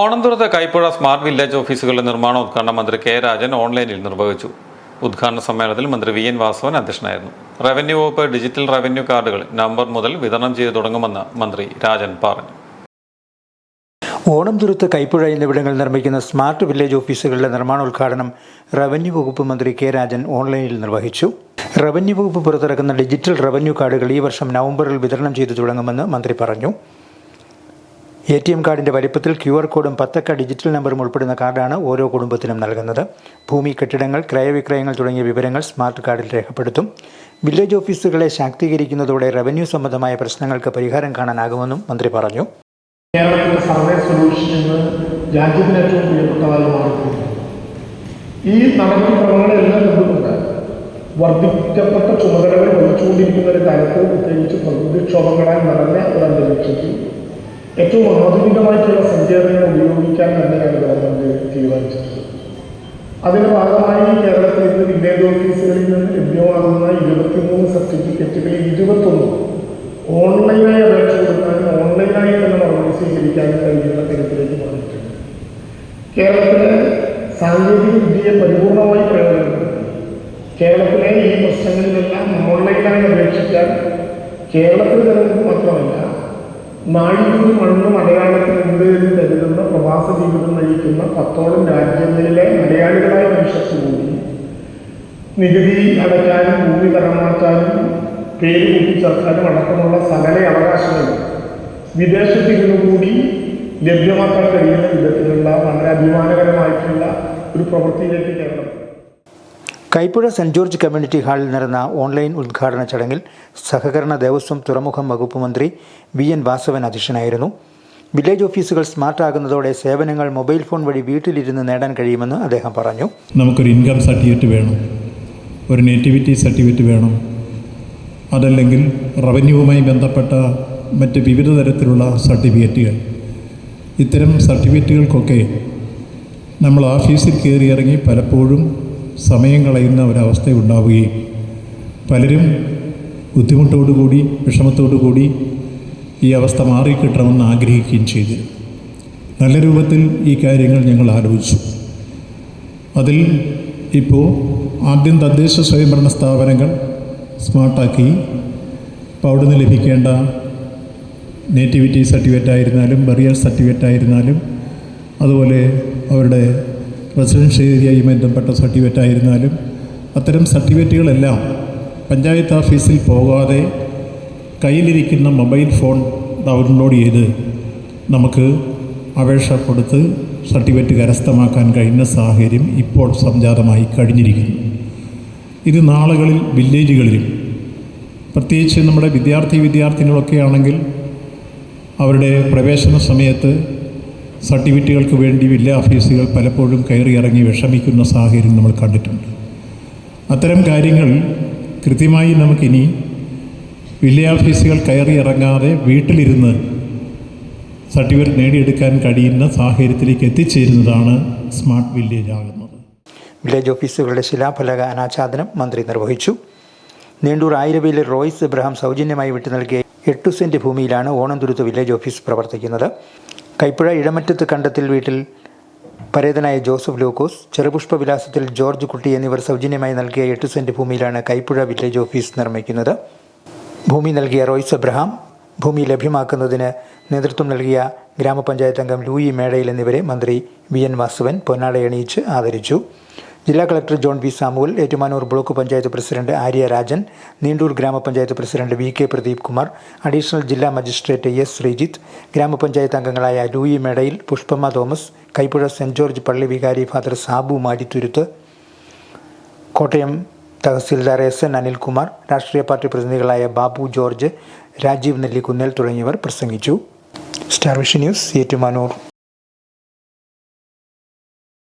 ഓണംതുറത്ത് Kaipuzha smart village ഓഫീസുകളുടെ നിർമ്മാണോദ്ഘാടനം മന്ത്രി കെ രാജൻ ഓൺലൈനിൽ നിർവഹിച്ചു. ഉദ്ഘാടന സമ്മേളനത്തിൽ മന്ത്രി വി എൻ വാസവൻ അധ്യക്ഷനായിരുന്നു. റവന്യൂ വകുപ്പ് ഡിജിറ്റൽ റവന്യൂ കാർഡുകൾ നവംബർ മുതൽ വിതരണം ചെയ്തു തുടങ്ങുമെന്ന് മന്ത്രി രാജൻ പറഞ്ഞു. ഓണം കൈപ്പുഴ എന്നിവിടങ്ങളിൽ നിർമ്മിക്കുന്ന സ്മാർട്ട് വില്ലേജ് ഓഫീസുകളുടെ നിർമ്മാണോദ്ഘാടനം റവന്യൂ വകുപ്പ് മന്ത്രി കെ രാജൻ ഓൺലൈനിൽ നിർവഹിച്ചു. റവന്യൂ വകുപ്പ് പുറത്തിറക്കുന്ന ഡിജിറ്റൽ റവന്യൂ കാർഡുകൾ ഈ വർഷം നവംബറിൽ വിതരണം ചെയ്തു തുടങ്ങുമെന്ന് മന്ത്രി പറഞ്ഞു. എ ടി എം കാർഡിന്റെ വലിപ്പത്തിൽ ക്യു ആർ കോഡും പത്തക്ക ഡിജിറ്റൽ നമ്പറും ഉൾപ്പെടുന്ന കാർഡാണ് ഓരോ കുടുംബത്തിനും നൽകുന്നത്. ഭൂമി കെട്ടിടങ്ങൾ ക്രയവിക്രയങ്ങൾ തുടങ്ങിയ വിവരങ്ങൾ സ്മാർട്ട് കാർഡിൽ രേഖപ്പെടുത്തും. വില്ലേജ് ഓഫീസുകളെ ശാക്തീകരിക്കുന്നതോടെ റവന്യൂ സംബന്ധമായ പ്രശ്നങ്ങൾക്ക് പരിഹാരം കാണാനാകുമെന്നും മന്ത്രി പറഞ്ഞു. കേരളത്തിലെ സർവേ സൊല്യൂഷൻ എന്ന് രാജ്യത്തിന് ഏറ്റവും പ്രിയപ്പെട്ടതായി മാറിയിട്ടുണ്ട് ഈ നടപടിക്രമങ്ങളെല്ലാം കൊണ്ടുകൊണ്ട് വർദ്ധിക്കപ്പെട്ട ചുമതലകൾ വഹിച്ചുകൊണ്ടിരിക്കുന്ന ഒരു കാലത്ത് പ്രത്യേകിച്ച് പ്രകൃതിക്ഷോഭങ്ങളാൽ നടന്ന ഒരു അന്തരീക്ഷത്തിൽ ഏറ്റവും ആധുനികമായിട്ടുള്ള സഞ്ചാരങ്ങൾ ഉപയോഗിക്കാൻ തന്നെയാണ് ഗവൺമെന്റ് തീരുമാനിച്ചിട്ടുള്ളത് അതിന്റെ ഭാഗമായി കേരളത്തിൽ ഇന്ന് വില്ലേജ് ഓഫീസുകളിൽ നിന്ന് ലഭ്യമാകുന്ന ഇരുപത്തിമൂന്ന് സർട്ടിഫിക്കറ്റുകളിൽ ഇരുപത്തൊന്ന് ഓൺലൈനായി അപേക്ഷ കൊടുക്കാനും ഓൺലൈനായി തന്നെ മറുപടി സ്വീകരിക്കാനും കഴിയുന്ന തരത്തിലേക്ക് മാറിയിട്ടുണ്ട് കേരളത്തിലെ സാങ്കേതിക വിദ്യയെ പരിപൂർണമായി പ്രയോജനപ്പെടുത്തുന്നു കേരളത്തിലെ ഈ പ്രശ്നങ്ങളിലെല്ലാം ഓൺലൈനായി അപേക്ഷിക്കാൻ കേരളത്തിൽ തന്നെ മാത്രമല്ല നാഴികയും മണ്ണും അടയാളത്തിലുണ്ട് എന്ന് കരുതുന്ന പ്രവാസ ജീവിതം നയിക്കുന്ന പത്തോളം രാജ്യങ്ങളിലെ മലയാളികളായ മനുഷ്യർക്ക് കൂടി നികുതി അടയ്ക്കാനും ഭൂമി കരമാറ്റാനും പേര് കൂട്ടിച്ചേർക്കാനും അടക്കമുള്ള സകല അവകാശങ്ങളും വിദേശത്തിരുന്നു കൂടി ലഭ്യമാക്കാൻ കഴിയുന്ന വിധത്തിലുള്ള വളരെ അഭിമാനകരമായിട്ടുള്ള ഒരു പ്രവൃത്തിയിലേക്ക് Keralam Kaipuzha saint George community ഹാളിൽ നടന്ന ഓൺലൈൻ ഉദ്ഘാടന ചടങ്ങിൽ സഹകരണ ദേവസ്വം തുറമുഖം വകുപ്പ് മന്ത്രി വി എൻ വാസവൻ അധ്യക്ഷനായിരുന്നു. വില്ലേജ് ഓഫീസുകൾ സ്മാർട്ടാകുന്നതോടെ സേവനങ്ങൾ മൊബൈൽ ഫോൺ വഴി വീട്ടിലിരുന്ന് നേടാൻ കഴിയുമെന്ന് അദ്ദേഹം പറഞ്ഞു. നമുക്കൊരു ഇൻകം സർട്ടിഫിക്കറ്റ് വേണം ഒരു നേറ്റിവിറ്റി സർട്ടിഫിക്കറ്റ് വേണം. അതല്ലെങ്കിൽ റവന്യൂവുമായി ബന്ധപ്പെട്ട മറ്റ് വിവിധ തരത്തിലുള്ള സർട്ടിഫിക്കറ്റുകൾ. ഇത്തരം സർട്ടിഫിക്കറ്റുകൾക്കൊക്കെ നമ്മൾ ഓഫീസിൽ കയറി ഇറങ്ങി പലപ്പോഴും സമയം കളയുന്ന ഒരവസ്ഥ ഉണ്ടാവുകയും പലരും ബുദ്ധിമുട്ടോടുകൂടി വിഷമത്തോടുകൂടി ഈ അവസ്ഥ മാറിക്കിട്ടണമെന്ന് ആഗ്രഹിക്കുകയും ചെയ്തു. നല്ല രൂപത്തിൽ ഈ കാര്യങ്ങൾ ഞങ്ങൾ ആലോചിച്ചു. അതിൽ ഇപ്പോൾ ആദ്യം തദ്ദേശ സ്വയംഭരണ സ്ഥാപനങ്ങൾ സ്മാർട്ടാക്കി. അപ്പോൾ അവിടുന്ന് ലഭിക്കേണ്ട നേറ്റിവിറ്റി സർട്ടിഫിക്കറ്റ് ആയിരുന്നാലും ബറിയൽ സർട്ടിഫിക്കറ്റ് ആയിരുന്നാലും അതുപോലെ അവരുടെ റെസിഡൻഷ്യൽ ഏരിയയുമായി ബന്ധപ്പെട്ട സർട്ടിഫിക്കറ്റ് ആയിരുന്നാലും അത്തരം സർട്ടിഫിക്കറ്റുകളെല്ലാം പഞ്ചായത്ത് ഓഫീസിൽ പോകാതെ കയ്യിലിരിക്കുന്ന മൊബൈൽ ഫോൺ ഡൗൺലോഡ് ചെയ്ത് നമുക്ക് അപേക്ഷ കൊടുത്ത് സർട്ടിഫിക്കറ്റ് കരസ്ഥമാക്കാൻ കഴിയുന്ന സാഹചര്യം ഇപ്പോൾ സംജാതമായി കഴിഞ്ഞിരിക്കുന്നു. ഇത് നാളുകളിൽ വില്ലേജുകളിലും പ്രത്യേകിച്ച് നമ്മുടെ വിദ്യാർത്ഥി വിദ്യാർത്ഥിനികളൊക്കെ ആണെങ്കിൽ അവരുടെ പ്രവേശന സമയത്ത് സർട്ടിഫിക്കറ്റുകൾക്ക് വേണ്ടി വില്ല ഓഫീസുകൾ പലപ്പോഴും കയറി ഇറങ്ങി വിഷമിക്കുന്ന സാഹചര്യം നമ്മൾ കണ്ടിട്ടുണ്ട്. അത്തരം കാര്യങ്ങൾ കൃത്യമായി നമുക്കിനി വില്ലേജ് ഓഫീസുകൾ കയറി ഇറങ്ങാതെ വീട്ടിലിരുന്ന് സർട്ടിഫിക്കറ്റ് നേടിയെടുക്കാൻ കഴിയുന്ന സാഹചര്യത്തിലേക്ക് എത്തിച്ചേരുന്നതാണ് സ്മാർട്ട് വില്ലേജ് ആകുന്നത്. വില്ലേജ് ഓഫീസുകളുടെ ശിലാഫലക അനാച്ഛാദനം മന്ത്രി നിർവഹിച്ചു. നീണ്ടൂർ ആയിരവിയിലെ റോയ്സ് എബ്രഹാം സൗജന്യമായി വിട്ടു നൽകിയ എട്ടു സെന്റ് ഭൂമിയിലാണ് ഓണംതുരുത്ത് വില്ലേജ് ഓഫീസ് പ്രവർത്തിക്കുന്നത്. കൈപ്പുഴ ഇടമറ്റത്ത് കണ്ടത്തിൽ വീട്ടിൽ പരേതനായ ജോസഫ് ലൂക്കോസ് ചെറുപുഷ്പ വിലാസത്തിൽ ജോർജ് കുട്ടി എന്നിവർ സൗജന്യമായി നൽകിയ എട്ട് സെന്റ് ഭൂമിയിലാണ് കൈപ്പുഴ വില്ലേജ് ഓഫീസ് നിർമ്മിക്കുന്നത്. ഭൂമി നൽകിയ റോയ്സ് എബ്രഹാം ഭൂമി ലഭ്യമാക്കുന്നതിന് നേതൃത്വം നൽകിയ ഗ്രാമപഞ്ചായത്ത് അംഗം ലൂയി മേടയിൽ എന്നിവരെ മന്ത്രി വി എൻ വാസുവൻ പൊന്നാടയണിയിച്ച് ആദരിച്ചു. ജില്ലാ collector John V Samuel Ettumanoor block panchayat president Arya Rajan Neendoor ഗ്രാമപഞ്ചായത്ത് president V K Pradeep Kumar additional ജില്ലാ മജിസ്ട്രേറ്റ് എസ് ശ്രീജിത്ത് ഗ്രാമപഞ്ചായത്ത് അംഗങ്ങളായ Louie Medayil Pushpamma Thomas Kaipuzha saint George പള്ളി വികാരി father Sabu Marithuruthu Kottayam tahsildar S N Anilkumar രാഷ്ട്രീയ party പ്രതിനിധികളായ Babu George Rajeev Nellikunnel തുടങ്ങിയവർ പ്രസംഗിച്ചു. Star vision news Ettumanoor.